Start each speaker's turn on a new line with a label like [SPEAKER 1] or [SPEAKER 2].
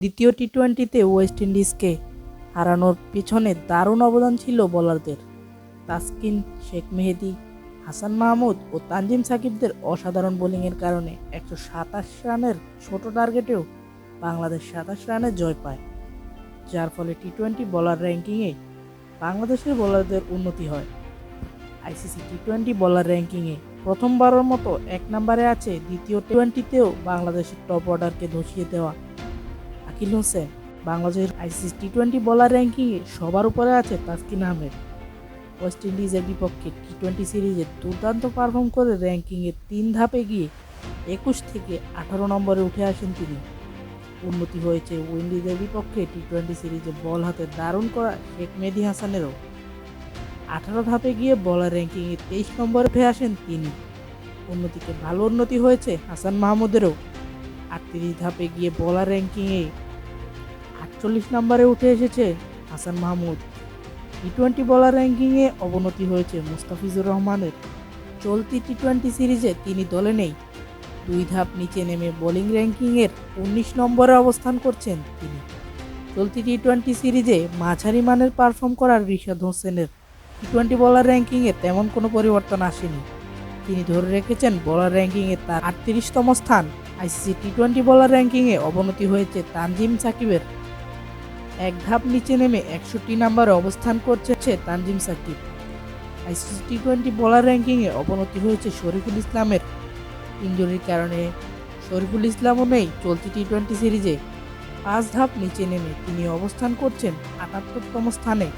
[SPEAKER 1] দ্বিতীয় টি টোয়েন্টিতে ওয়েস্ট ইন্ডিজকে হারানোর পিছনে দারুণ অবদান ছিল বোলারদের তাসকিন, শেখ মেহেদি, হাসান মাহমুদ ও তানজিম সাকিবদের অসাধারণ বোলিংয়ের কারণে একশো সাতাশ রানের ছোট টার্গেটেও বাংলাদেশ সাতাশ রানে জয় পায়। যার ফলে টি টোয়েন্টি বলার র্যাঙ্কিংয়ে বাংলাদেশের বোলারদের উন্নতি হয়। আইসিসি টি টোয়েন্টি বলার র্যাঙ্কিংয়ে প্রথমবারের মতো এক নম্বরে আছে দ্বিতীয় টোয়েন্টিতেও বাংলাদেশের টপ অর্ডারকে ধসিয়ে দেওয়া আকিল হোসেন, বাংলাদেশের আইসিসি টি টোয়েন্টি বলার র্যাঙ্কিংয়ে সবার উপরে আছে তাসকিন আহমেদ। ওয়েস্ট ইন্ডিজের বিপক্ষে টি টোয়েন্টি সিরিজে দুর্দান্ত পারফর্ম করে র্যাঙ্কিংয়ে তিন ধাপে গিয়ে একুশ থেকে আঠারো নম্বরে উঠে আসেন তিনি। উন্নতি হয়েছে উইন্ডিজের বিপক্ষে টি টোয়েন্টি সিরিজে বল হাতে দারুণ করা শেখ মেহেদি হাসানেরও। আঠারো ধাপে গিয়ে বলার র্যাঙ্কিংয়ে তেইশ নম্বরে উঠে আসেন তিনি। উন্নতিতে ভালো উন্নতি হয়েছে হাসান মাহমুদেরও। আটত্রিশ ধাপে গিয়ে বলার র্যাঙ্কিংয়ে আটচল্লিশ নম্বরে উঠে এসেছে হাসান মাহমুদ। টি টোয়েন্টি বলার র্যাঙ্কিংয়ে অবনতি হয়েছে মুস্তাফিজুর রহমানের। চলতি টি টোয়েন্টি সিরিজে তিনি দলে নেই। দুই ধাপ নিচে নেমে বোলিং র্যাঙ্কিংয়ের উনিশ নম্বরে অবস্থান করছেন তিনি। চলতি টি টোয়েন্টি সিরিজে মাঝারি মানের পারফর্ম করার রিশাদ হোসেনের। টি টোয়েন্টি বলার র্যাঙ্কিংয়ে তেমন কোনো পরিবর্তন আসেনি। তিনি ধরে রেখেছেন বলার র্যাঙ্কিংয়ে তার আটত্রিশতম স্থান। আইসিসি টি টোয়েন্টি বলার র্যাঙ্কিংয়ে অবনতি হয়েছে তানজিম সাকিবের। এক ধাপ নিচে নেমে একষট্টি নাম্বারে অবস্থান করছে Tanzim Sakib. ICC T twenty bowler র্যাঙ্কিংয়ে অবনতি হয়েছে শরীফুল ইসলামের। ইঞ্জুরির কারণে শরীফুল ইসলামও নেই চলতি টি টোয়েন্টি সিরিজে। পাঁচ ধাপ নিচে নেমে তিনি অবস্থান করছেন আটাত্তরতম স্থানে।